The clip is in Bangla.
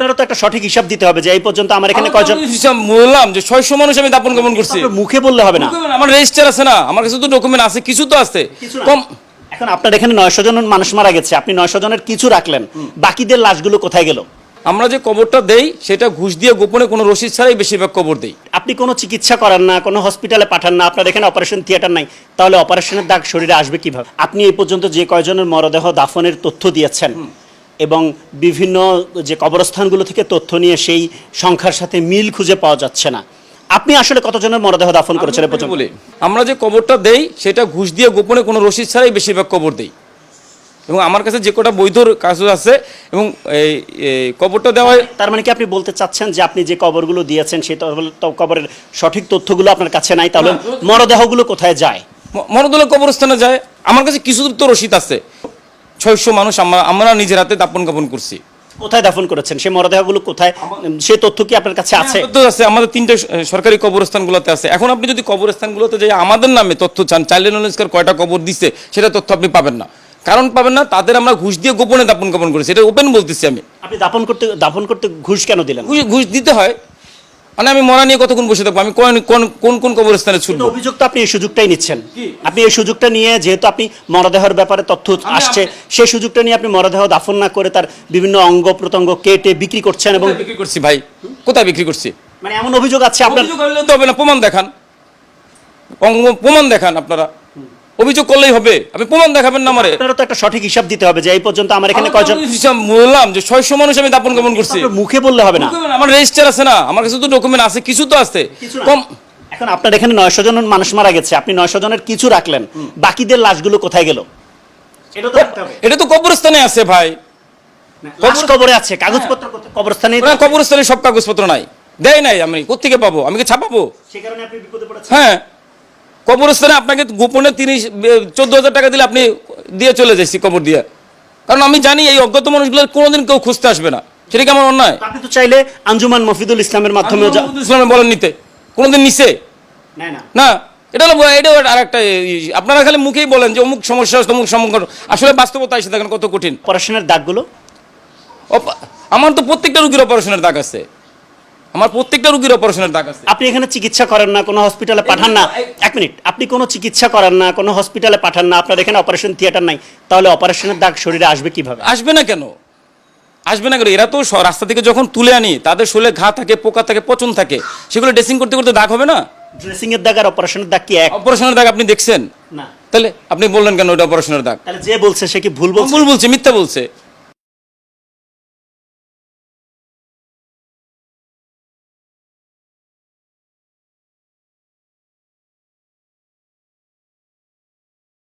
আপনারও তো একটা সঠিক হিসাব দিতে হবে যে এই পর্যন্ত আমার এখানে কয়জন হিসাব বললাম যে ছয়শো মানুষ আমি দাপন কাপন করছি। মুখে বললে হবে না। আমার রেজিস্টার আছে না আমার কাছে তো ডকুমেন্ট আছে কিছু তো আছে। কম এখন আপনার এখানে নয়শো জন মানুষ মারা গেছে আপনি নয়শো জনের কিছু রাখলেন বাকিদের লাশগুলো কোথায় গেল? আমরা যে কবরটা দেই সেটা ঘুষ দিয়ে গোপনে কোনো রসিদ ছাড়াই বেশিরভাগ কবর দেই। আপনি কোনো চিকিৎসা করেন না কোনো হসপিটালে পাঠান না আপনার এখানে অপারেশন থিয়েটার নাই তাহলে অপারেশনের দাগ শরীরে আসবে কীভাবে? আপনি এই পর্যন্ত যে কয়জনের মরদেহ দাফনের তথ্য দিয়েছেন এবং বিভিন্ন যে কবরস্থানগুলো থেকে তথ্য নিয়ে সেই সংখ্যার সাথে মিল খুঁজে পাওয়া যাচ্ছে না। আপনি আসলে কতজনের মরদেহ দাফন করেছেন পর্যন্ত? বলি আমরা যে কবরটা দেই সেটা ঘুষ দিয়ে গোপনে কোনো রসিদ ছাড়াই বেশিরভাগ কবর দেই। এবং আমার কাছে যে কটা বৈধ কাগজ আছে এবং এই কবরটা দেওয়ায় তার মানে কি আপনি বলতে চাচ্ছেন যে আপনি যে কবরগুলো দিয়েছেন সেই কবরের সঠিক তথ্যগুলো আপনার কাছে নাই তাহলে মরদেহগুলো কোথায় যায়? মরদেহ কবরস্থানে যায়। আমার কাছে কিছু তো রসিদ আছে। ছয়শো মানুষ আমরা আমরা নিজের হাতে দাপন কাপন করছি। কোথায় দাফন করেছেন? সেই মরদেহগুলো কোথায়? সেই তথ্য কি আপনার কাছে আছে? তথ্য আছে। আমাদের তিনটে স- সরকারি কবরস্থানগুলোতে আছে। এখন আপনি যদি কবরস্থানগুলোতে যে আমাদের নামে তথ্য চান চাইল্ড নলেজকার কয়টা কবর দিছে সেটা তথ্য আপনি পাবেন না। কারণ পাবেন না তাদের আমরা ঘুষ দিয়ে গোপনে দাপন কাপন করেছি। এটা ওপেন বলতেছি আমি। আপনি দাফন করতে দাফন করতে ঘুষ কেন দিলেন? ঘুষ দিতে হয় মানে আমি মরা নিয়ে কতক্ষণ বসে থাকব? আমি কোন কোন কোন কোন কবরস্থানে ছুটবো? অভিযোগ তো আপনি এই সুযোগটাই নিচ্ছেন। আপনি এই সুযোগটা নিয়ে যেহেতু আপনি মরদেহের ব্যাপারে তথ্য আসছে সেই সুযোগটা নিয়ে আপনি মরদেহ দাফন না করে তার বিভিন্ন অঙ্গ প্রত্যঙ্গ কেটে বিক্রি করছেন এবং বিক্রি করছি ভাই? কোথায় বিক্রি করছি? মানে এমন অভিযোগ আছে আপনার অভিযোগ করলে তো হবে না প্রমাণ দেখান। অঙ্গ প্রমাণ দেখান আপনারা। অভিযোগ করলেই হবে। আপনি প্রমাণ দেখাবেন না আমারে। আপনারও তো একটা সঠিক হিসাব দিতে হবে যে এই পর্যন্ত আমার এখানে কয়জন হিসাব বললাম যে ছয়শো মানুষ আমি দাপন কাপন করছি। মুখে বললে হবে না। আমার রেজিস্টার আছে না। আমার কাছে তো ডকুমেন্ট আছে কিছু তো আছে। কম এখন আপনার এখানে নয়শো জন মানুষ মারা গেছে। আপনি নয়শো জনের কিছু রাখলেন। বাকিদের লাশগুলো কোথায় গেল? এটা তো রাখতে হবে। এটা তো কবরস্থানে আছে ভাই। কবরে আছে। কাগজপত্র কবরস্থানে ওরা কবরস্থানে সব কাগজপত্র নাই। দেয় নাই আমি। কোথেকে পাবো? আমি কি ছাপাবো? সেই কারণে আপনি বিপদে পড়েছেন। হ্যাঁ। কবরস্থানে আপনাকে গোপনে তিরিশ চোদ্দ হাজার টাকা দিলে আপনি দিয়ে চলে যাচ্ছি কবর দিয়ে। কারণ আমি জানি এই অজ্ঞাত মানুষগুলো কোনোদিন কেউ খুঁজতে আসবে না। সেটা কি আমার অন্যায়? আপনি তো চাইলে আঞ্জুমান মফিদুল ইসলামের মাধ্যমে ইসলামে বলেন নিতে। কোনোদিন নিছে? না এটা হলো এটা আর একটা আপনারা খালি মুখেই বলেন যে অমুক সমস্যা অমুক সমস্যা আসলে বাস্তবতা এসে দেখেন কত কঠিন। অপারেশনের দাগগুলো? আমার তো প্রত্যেকটা রুগীর অপারেশনের দাগ আছে। আমার প্রত্যেকটা রুগীর অপারেশনের দাগ আছে। আপনি এখানে চিকিৎসা করেন না কোনো হসপিটালে পাঠান না। এক মিনিট আপনি কোনো চিকিৎসা করেন না কোনো হসপিটালে পাঠান না আপনার এখানে অপারেশন থিয়েটার নাই তাহলে অপারেশনের দাগ শরীরে আসবে কীভাবে? আসবে না কেন? আসবে না কেন? এরা তো রাস্তা থেকে যখন তুলে আনি তাদের শরীরে ঘা থাকে পোকা থাকে পচন থাকে সেগুলো ড্রেসিং করতে করতে দাগ হবে না? ড্রেসিং এর দাগ আর অপারেশনের দাগ কি এক? অপারেশনের দাগ আপনি দেখছেন? না। তাহলে আপনি বললেন কেন ওটা অপারেশনের দাগ? তাহলে যে বলছে সে কি ভুল বলছে? ভুল বলছে মিথ্যা বলছে।